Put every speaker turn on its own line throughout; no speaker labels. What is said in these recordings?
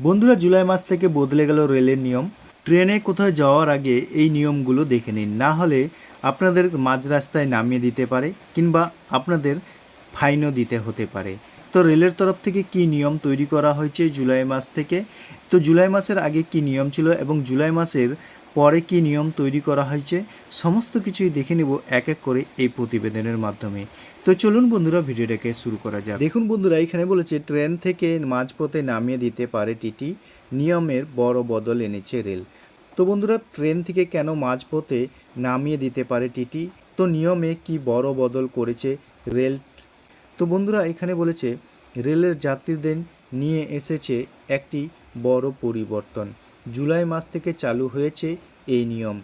বন্ধুরা, জুলাই মাস থেকে বদলে গেল রেলের নিয়ম। ট্রেনে কোথাও যাওয়ার আগে এই নিয়মগুলো দেখে নিন। না হলে আপনাদের মাঝ রাস্তায় নামিয়ে দিতে পারে কিংবা আপনাদের ফাইনও দিতে হতে পারে। তো রেলের তরফ থেকে কি নিয়ম তৈরি করা হয়েছে জুলাই মাস থেকে? তো জুলাই মাসের আগে কি নিয়ম ছিল এবং জুলাই মাসের পরে কি নিয়ম তৈরি করা হয়েছে, সমস্ত কিছুই দেখে নেব এক এক করে এই প্রতিবেদনের মাধ্যমে। তো চলুন বন্ধুরা, ভিডিওটাকে শুরু করা যাক। দেখুন বন্ধুরা, এখানে বলেছে, ট্রেন থেকে মাঝপথে নামিয়ে দিতে পারে টিটি। নিয়মের বড় বদল এনেছে রেল। তো বন্ধুরা, ট্রেন থেকে কেন মাঝপথে নামিয়ে দিতে পারে টিটি? তো নিয়মে কি বড় বদল করেছে রেল? তো বন্ধুরা, এখানে বলেছে, রেলের যাত্রীদের নিয়ে এসেছে একটি বড় পরিবর্তন। জুলাই মাস থেকে চালু হয়েছে এই নিয়ম।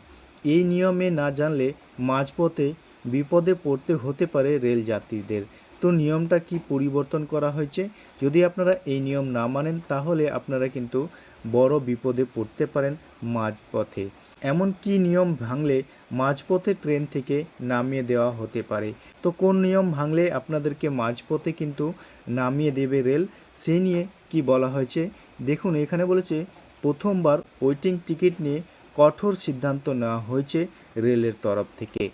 এই নিয়মে না জানলে মাঝপথে বিপদে পড়তে হতে পারে রেল যাত্রীদের। তো নিয়মটা কি পরিবর্তন করা হয়েছে? যদি আপনারা এই নিয়ম না মানেন, তাহলে আপনারা কিন্তু বড় বিপদে পড়তে পারেন মাঝপথে। এমন কি নিয়ম ভাঙলে মাঝপথে ট্রেন থেকে নামিয়ে দেওয়া হতে পারে? তো কোন নিয়ম ভাঙলে আপনাদেরকে মাঝপথে কিন্তু নামিয়ে দেবে রেল? সে নিয়ে কি বলা হয়েছে? দেখুন, এখানে বলেছে প্রথমবার ওয়েটিং টিকিট নিয়ে কঠোর সিদ্ধান্ত নেওয়া হয়েছে রেলের তরফ থেকে।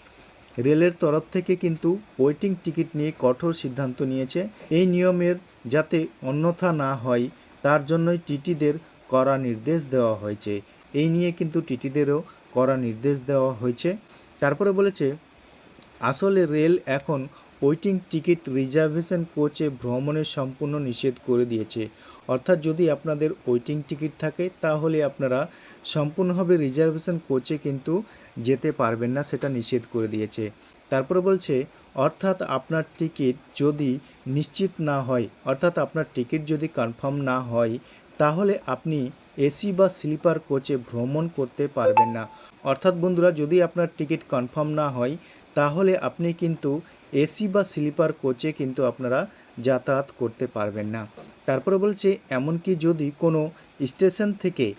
রেলের তরফ থেকে কিন্তু ওয়েটিং টিকিট নিয়ে কঠোর সিদ্ধান্ত নিয়েছে। এই নিয়মের যাতে অন্যথা না হয়, তার জন্যই টিটিদের কড়া নির্দেশ দেওয়া হয়েছে। এই নিয়ে কিন্তু টিটিদেরও কড়া নির্দেশ দেওয়া হয়েছে। তারপরে বলেছে, আসলে রেল এখন ওয়েটিং টিকিট রিজার্ভেশন কোচে ভ্রমণের সম্পূর্ণ নিষেধ করে দিয়েছে। অর্থাৎ যদি আপনাদের ওয়েটিং টিকিট থাকে, তাহলে আপনারা সম্পূর্ণভাবে রিজার্ভেশন কোচে কিন্তু যেতে পারবেন না, সেটা নিষেধ করে দিয়েছে। তারপরে বলছে, অর্থাৎ আপনার টিকিট যদি নিশ্চিত না হয়, অর্থাৎ আপনার টিকিট যদি কনফার্ম না হয়, তাহলে আপনি এসি বা স্লিপার কোচে ভ্রমণ করতে পারবেন না। অর্থাৎ বন্ধুরা, যদি আপনার টিকিট কনফার্ম না হয়, তাহলে আপনি কিন্তু এসি বা স্লিপার কোচে কিন্তু আপনারা যাতায়াত করতে পারবেন না। তারপরে বলছে, এমনকি যদি কোনো স্টেশন থেকে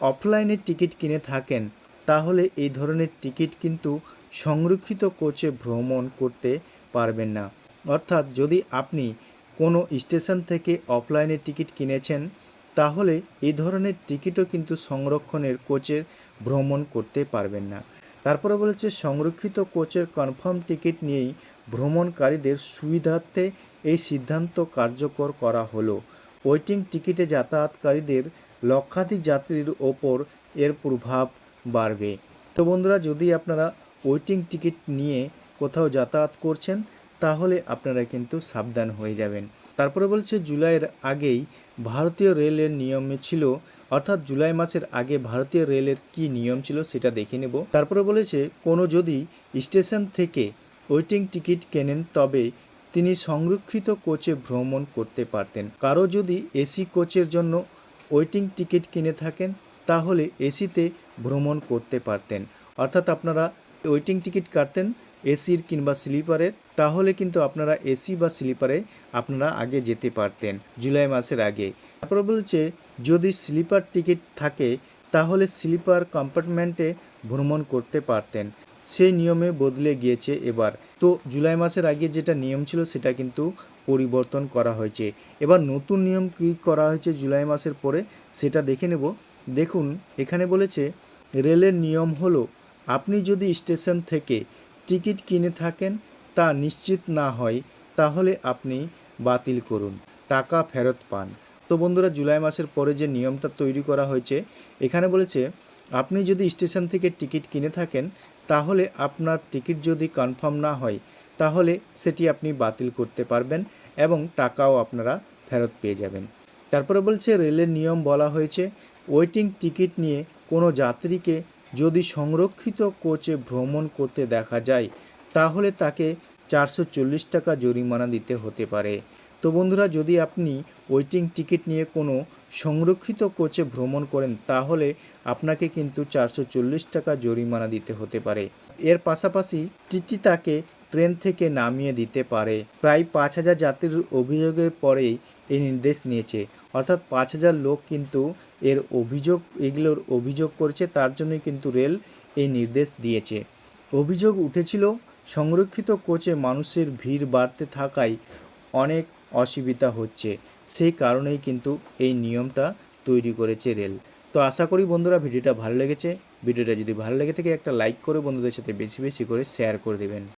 অফলাইনে টিকিট কিনে থাকেন, তাহলে এই ধরনের টিকিট কিন্তু সংরক্ষিত কোচে ভ্রমণ করতে পারবেন না। অর্থাৎ যদি আপনি কোনো স্টেশন থেকে অফলাইনে টিকিট কিনেছেন, তাহলে এই ধরনের টিকিটও কিন্তু সংরক্ষণের কোচের ভ্রমণ করতে পারবেন না। তারপরে বলেছে, সংরক্ষিত কোচের কনফার্ম টিকিট নিয়েই ভ্রমণকারীদের সুবিধার্থে এই সিদ্ধান্ত কার্যকর করা হলো। ওয়েটিং টিকিটে যাতায়াতকারীদের লক্ষাধিক যাত্রীর ওপর এর প্রভাব বাড়বে। তো বন্ধুরা, যদি আপনারা ওয়েটিং টিকিট নিয়ে কোথাও যাতায়াত করছেন, তাহলে আপনারা কিন্তু সাবধান হয়ে যাবেন। তারপরে বলছে, জুলাইয়ের আগেই ভারতীয় রেলের নিয়মে ছিল, অর্থাৎ জুলাই মাসের আগে ভারতীয় রেলের কি নিয়ম ছিল সেটা দেখে নেব। তারপরে বলেছে, কোনো যদি স্টেশন থেকে ওয়েটিং টিকিট কেনেন তবে তিনি সংরক্ষিত কোচে ভ্রমণ করতে পারতেন। কারও যদি এসি কোচের জন্য ওয়েটিং টিকিট কিনে থাকেন, তাহলে এসিতে ভ্রমণ করতে পারতেন। অর্থাৎ আপনারা ওয়েটিং টিকিট কাটতেন এসির কিংবা স্লিপারের, তাহলে কিন্তু আপনারা এসি বা স্লিপারে আপনারা আগে যেতে পারতেন জুলাই মাসের আগে। তারপরে বলছে, যদি স্লিপার টিকিট থাকে, তাহলে স্লিপার কম্পার্টমেন্টে ভ্রমণ করতে পারতেন। সেই নিয়মে বদলে গিয়েছে এবার। তো জুলাই মাসের আগে যেটা নিয়ম ছিল সেটা কিন্তু পরিবর্তন করা হয়েছে। এবার নতুন নিয়ম কী করা হয়েছে জুলাই মাসের পরে সেটা দেখে নেব। দেখুন, এখানে বলেছে, রেলের নিয়ম হলো, আপনি যদি স্টেশন থেকে টিকিট কিনে থাকেন তা নিশ্চিত না হয়, তাহলে আপনি বাতিল করুন, টাকা ফেরত পান। তো বন্ধুরা, জুলাই মাসের পরে যে নিয়মটা তৈরি করা হয়েছে, এখানে বলেছে, আপনি যদি স্টেশন থেকে টিকিট কিনে থাকেন তাহলে আপনার টিকিট যদি কনফার্ম না হয়, তাহলে সেটি আপনি বাতিল করতে পারবেন এবং টাকাও আপনারা ফেরত পেয়ে যাবেন। তারপরে বলছে, রেলের নিয়ম বলা হয়েছে ওয়েটিং টিকিট নিয়ে কোনো যাত্রীকে যদি সংরক্ষিত কোচে ভ্রমণ করতে দেখা যায়, তাহলে তাকে চারশো চল্লিশ টাকা জরিমানা দিতে হতে পারে। তো বন্ধুরা, যদি আপনি ওয়েটিং টিকিট নিয়ে কোনো সংরক্ষিত কোচে ভ্রমণ করেন, তাহলে আপনাকে কিন্তু চারশো চল্লিশ টাকা জরিমানা দিতে হতে পারে। এর পাশাপাশি টিটি তাকে ট্রেন থেকে নামিয়ে দিতে পারে। প্রায় পাঁচ হাজার যাত্রীর অভিযোগের পরেই এই নির্দেশ নিয়েছে। অর্থাৎ পাঁচ হাজার লোক কিন্তু এর অভিযোগ, এগুলোর অভিযোগ করেছে, তার জন্যই কিন্তু রেল এই নির্দেশ দিয়েছে। অভিযোগ উঠেছিল, সংরক্ষিত কোচে মানুষের ভিড় বাড়তে থাকায় অনেক অসুবিধা হচ্ছে। সেই কারণেই কিন্তু এই নিয়মটা তৈরি করেছে রেল। তো আশা করি বন্ধুরা ভিডিওটা ভালো লেগেছে। ভিডিওটা যদি ভালো লেগে থাকে একটা লাইক করে বন্ধুদের সাথে বেশি বেশি করে শেয়ার করে দেবেন।